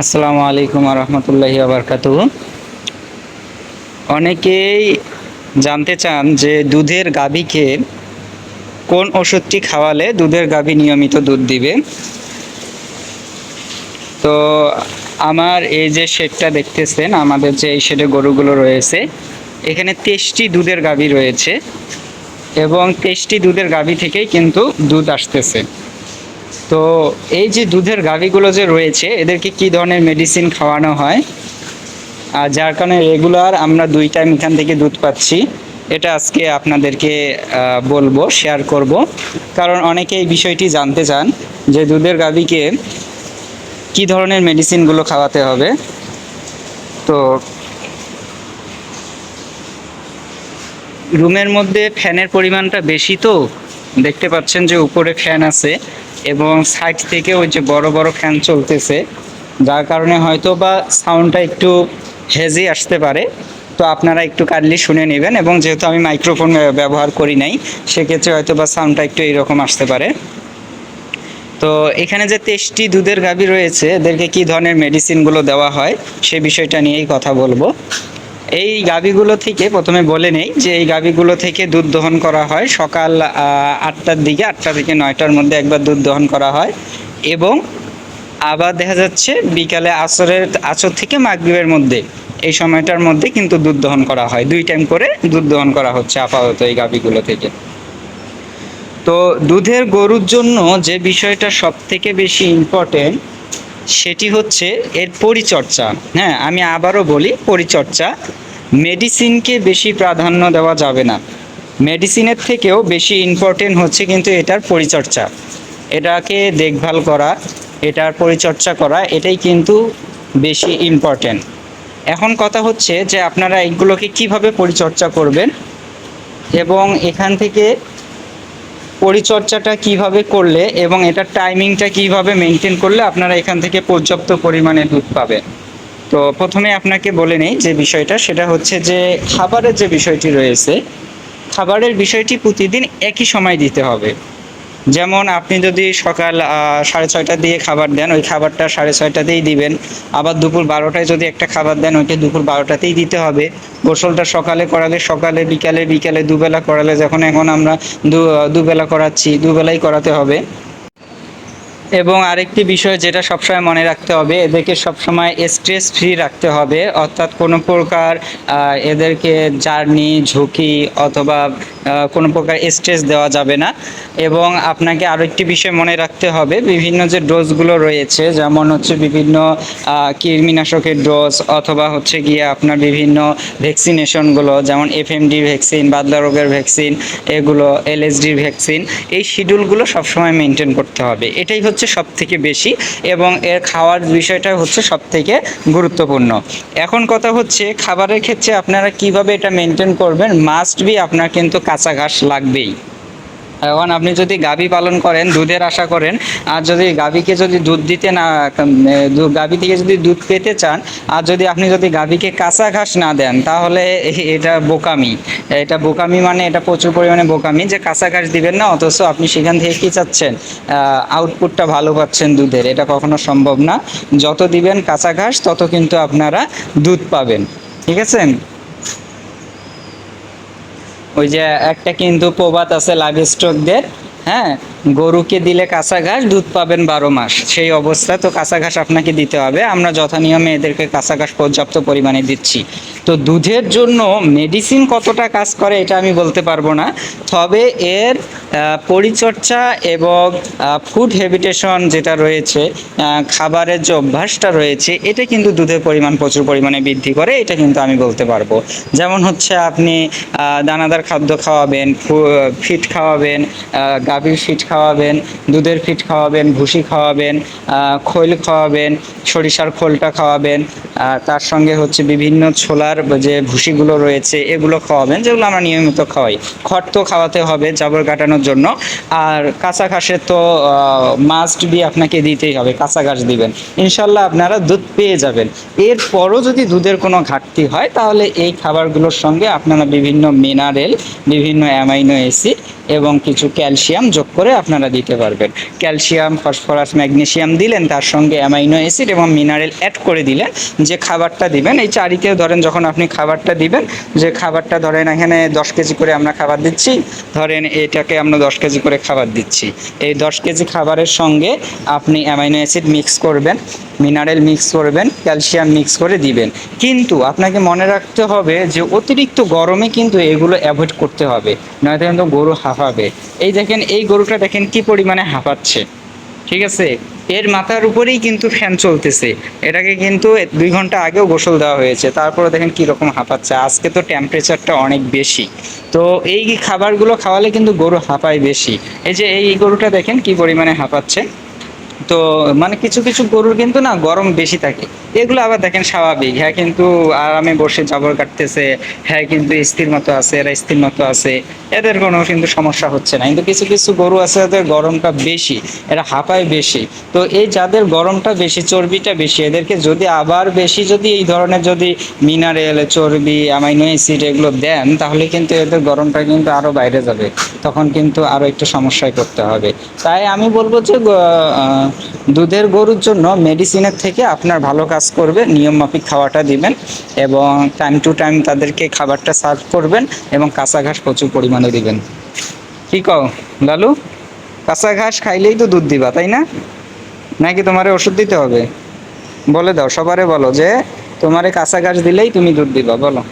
আসসালামু আলাইকুম রহমতুল্লাহি আবরকাতু অনেকেই জানতে চান যে দুধের গাভীকে কোন ওষুধটি খাওয়ালে দুধের গাভী নিয়মিত দুধ দিবে। তো আমার এই যে শেডটা দেখতেছেন, আমাদের যে এই শেডে গরুগুলো রয়েছে, এখানে তেইশটি দুধের গাভী রয়েছে এবং তেইশটি দুধের গাভী থেকেই কিন্তু দুধ আসতেছে। তো এই যে দুধের গাভীগুলো যে রয়েছে, এদেরকে কি ধরনের মেডিসিন খাওয়ানো হয়? আর যার কারণে রেগুলার আমরা দুই টাইম এখান থেকে দুধ পাচ্ছি, এটা আজকে আপনাদেরকে বলব শেয়ার করব। কারণ অনেকে এই বিষয়টি জানতে চান যে দুধের গাভীকে কি ধরনের মেডিসিনগুলো খাওয়াতে হবে। তো রুমের মধ্যে ফ্যানের পরিমাণটা বেশি তো, দেখতে পাচ্ছেন যে উপরে ফ্যান আছে। এবং সাইড থেকে ওই যে বড় বড় ফ্যান চলতেছে, যার কারণে হয়তো বা সাউন্ডটা একটু হেজি আসতে পারে। তো আপনারা একটু কাইন্ডলি শুনে নেবেন এবং যেহেতু আমি মাইক্রোফোন ব্যবহার করি নাই, সেক্ষেত্রে হয়তো বা সাউন্ডটা একটু এইরকম আসতে পারে। তো এখানে যে তেইশটি দুধের গাভী রয়েছে, এদেরকে কি ধরনের মেডিসিনগুলো দেওয়া হয়, সে বিষয়টা নিয়েই কথা বলব। এই গাভীগুলো থেকে প্রথমে বলে নেই যে এই গাভীগুলো থেকে দুধ দহন করা হয় সকাল আটটার দিকে, আটটা থেকে নয়টার মধ্যে একবার দুধ দহন করা হয় এবং আবার দেখা যাচ্ছে বিকালে আসরের আসর থেকে মাগরিবের মধ্যে, এই সময়টার মধ্যে কিন্তু দুধ দহন করা হয়। দুই টাইম করে দুধ দহন করা হচ্ছে আপাতত এই গাভীগুলো থেকে। তো দুধের গরুর জন্য যে বিষয়টা সব থেকে বেশি ইম্পর্টেন্ট সেটি হচ্ছে এর পরিচর্যা। হ্যাঁ আমি আবারও বলি, পরিচর্যা মেডিসিনকে বেশি প্রাধান্য দেওয়া যাবে না। মেডিসিনের থেকেও বেশি ইম্পর্টেন্ট হচ্ছে কিন্তু এটার পরিচর্যা। এটাকে দেখভাল করা, এটার পরিচর্যা করা, এটাই কিন্তু বেশি ইম্পর্টেন্ট এখন কথা হচ্ছে যে আপনারা এইগুলোকে কীভাবে পরিচর্যা করবেন এবং এখান থেকে পরিচর্যাটা কীভাবে করলে এবং এটার টাইমিংটা কীভাবে মেনটেন করলে আপনারা এখান থেকে পর্যাপ্ত পরিমাণে দুধ পাবেন। তো প্রথমে আপনাকে বলে নেই যে বিষয়টা, সেটা হচ্ছে যে খাবারের যে বিষয়টি রয়েছে, খাবারের বিষয়টি প্রতিদিন একই সময় দিতে হবে। যেমন আপনি যদি সকাল সাড়ে ছয়টা দিয়ে খাবার দেন, ওই খাবারটা সাড়ে ছয়টাতেই দিবেন। আবার দুপুর বারোটায় যদি একটা খাবার দেন, ওইটা দুপুর বারোটাতেই দিতে হবে। গোসলটা সকালে করালে সকালে, বিকালে বিকালে, দুবেলা করালে, যখন এখন আমরা দুবেলা করাচ্ছি, দুবেলাই করাতে হবে। এবং আরেকটি বিষয় যেটা সবসময় মনে রাখতে হবে, এদেরকে সবসময় স্ট্রেস ফ্রি রাখতে হবে, অর্থাৎ কোনো প্রকার এদেরকে জার্নি ঝুঁকি অথবা কোনো প্রকার স্ট্রেস দেওয়া যাবে না। এবং আপনাকে আরও একটি বিষয় মনে রাখতে হবে, বিভিন্ন যে ডোজগুলো রয়েছে, যেমন হচ্ছে বিভিন্ন কৃমিনাশকের ডোজ অথবা হচ্ছে গিয়ে আপনার বিভিন্ন ভ্যাকসিনেশনগুলো যেমন এফএমডি ভ্যাকসিন বাদলা রোগের ভ্যাকসিন এগুলো এলএসডি ভ্যাকসিন এই শিডিউলগুলো সবসময় মেনটেন করতে হবে। এটাই হচ্ছে সব থেকে বেশি এবং এর খাওয়ার বিষয়টা হচ্ছে সব থেকে গুরুত্বপূর্ণ। এখন কথা হচ্ছে খাবারের ক্ষেত্রে আপনারা কীভাবে এটা মেনটেন করবেন? মাস্ট বি আপনার কিন্তু কাঁচা ঘাস লাগবেই। এখন আপনি যদি গাভী পালন করেন, দুধের আশা করেন, আর যদি গাভীকে যদি দুধ দিতে না গাভী থেকে যদি দুধ পেতে চান, আর যদি আপনি যদি গাভীকে কাঁচা ঘাস না দেন, তাহলে এটা বোকামি। এটা বোকামি মানে এটা প্রচুর পরিমাণে বোকামি যে কাঁচা ঘাস দিবেন না, অথচ আপনি সেখান থেকে কী চাচ্ছেন? আউটপুটটা ভালো পাচ্ছেন দুধের। এটা কখনো সম্ভব না। যত দিবেন কাঁচা ঘাস, তত কিন্তু আপনারা দুধ পাবেন। ঠিক আছে? ওই যে একটা কিন্তু প্রবাদ আছে লাভ স্টকদের হ্যাঁ? গরুকে দিলে কাঁচা ঘাস, দুধ পাবেন বারো মাস। সেই অবস্থা তো কাঁচা ঘাস আপনাকে দিতে হবে। আমরা যথানিয়মে এদেরকে কাঁচা ঘাস পর্যাপ্ত পরিমাণে দিচ্ছি। তো দুধের জন্য মেডিসিন কতটা কাজ করে এটা আমি বলতে পারব না। তবে এর পরিচর্যা এবং ফুড হ্যাবিটেশন যেটা রয়েছে খাবারের যে অভ্যাসটা রয়েছে, এটা কিন্তু দুধের পরিমাণ, প্রচুর পরিমাণে বৃদ্ধি করে, এটা কিন্তু আমি বলতে পারব। যেমন হচ্ছে আপনি দানাদার খাদ্য খাওয়াবেন ফিট খাওয়াবেন গাভীর ফিট খাওয়াবেন দুধের ফিট খাওয়াবেন ভুসি খাওয়াবেন খৈল খাওয়াবেন সরিষার খোলটা খাওয়াবেন আর তার সঙ্গে হচ্ছে বিভিন্ন ছোলার যে ভুসিগুলো রয়েছে, এগুলো খাওয়াবেন, যেগুলো আমরা নিয়মিত খাওয়াই। খড় তো খাওয়াতে হবে জাবর কাটানোর জন্য। আর কাঁচা ঘাসের তো মাস্ট বি আপনাকে দিতেই হবে, কাঁচা ঘাস দিবেন। ইনশাল্লাহ আপনারা দুধ পেয়ে যাবেন। এরপরও যদি দুধের কোনো ঘাটতি হয়, তাহলে এই খাবারগুলোর সঙ্গে আপনারা বিভিন্ন মিনারেল বিভিন্ন অ্যামাইনো অ্যাসিড এবং কিছু ক্যালসিয়াম যোগ করে আপনারা দিতে পারবেন। ক্যালসিয়াম ফসফরাস ম্যাগনেসিয়াম দিলেন, তার সঙ্গে অ্যামাইনো অ্যাসিড এবং মিনারেল অ্যাড করে দিলেন। যে খাবারটা দিবেন, এই চারিতেও ধরেন যখন আপনি খাবারটা দিবেন, যে খাবারটা ধরেন এখানে দশ কেজি করে আমরা খাবার দিচ্ছি, ধরেন এটাকে আমরা দশ কেজি করে খাবার দিচ্ছি। এই দশ কেজি খাবারের সঙ্গে আপনি অ্যামাইনো অ্যাসিড মিক্স করবেন, মিনারেল মিক্স করবেন, ক্যালসিয়াম মিক্স করে দিবেন। কিন্তু আপনাকে মনে রাখতে হবে যে অতিরিক্ত গরমে কিন্তু এগুলো অ্যাভয়েড করতে হবে, নয়তো কিন্তু গরু হাঁপাবে এই দেখেন, এই গরুটা দেখেন কি পরিমাণে হাঁপাচ্ছে ঠিক আছে? এর মাথার উপরেই কিন্তু ফ্যান চলতেছে। এটাকে কিন্তু দুই ঘণ্টা আগেও গোসল দেওয়া হয়েছে। তারপরে দেখেন কীরকম হাঁপাচ্ছে। আজকে তো টেম্পারেচারটা অনেক বেশি। তো এই খাবারগুলো খাওয়ালে কিন্তু গরু হাঁপায় বেশি। এই যে এই গরুটা দেখেন কি পরিমাণে হাঁপাচ্ছে। তো মানে কিছু কিছু গরুর কিন্তু না গরম বেশি থাকে। এগুলো আবার দেখেন স্বাভাবিক হ্যাঁ কিন্তু আরামে বসে জাবর কাটতেছে হ্যাঁ কিন্তু স্থির মতো আছে, এরা স্থির মতো আছে, এদের কোনো কিন্তু সমস্যা হচ্ছে না। কিন্তু কিছু কিছু গরু আছে যাদের গরমটা বেশি, এরা হাঁপায় বেশি। তো এই যাদের গরমটা বেশি, চর্বিটা বেশি, এদেরকে যদি আবার বেশি যদি এই ধরনের যদি মিনারেল, চর্বি, অ্যামাইনো অ্যাসিড এগুলো দেন, তাহলে কিন্তু এদের গরমটা কিন্তু আরও বাইরে যাবে। তখন কিন্তু আরও একটু সমস্যায় পড়তে হবে। তাই আমি বলব যে দুধের গরুর জন্য মেডিসিনের থেকে আপনার ভালো কাজ করবে, নিয়ম মাফিক খাওয়াটা দিবেন এবং টাইম টু টাইম তাদেরকে খাবারটা সার্ভ করবেন এবং কাঁচা ঘাস প্রচুর পরিমাণে দিবেন। কি কও, লালু? কাঁচা ঘাস খাইলেই তো দুধ দিবা, তাই না? নাকি তোমারে ওষুধ দিতে হবে? বলে দাও, সবারে বলো যে তোমারে কাঁচা ঘাস দিলেই তুমি দুধ দিবা, বলো।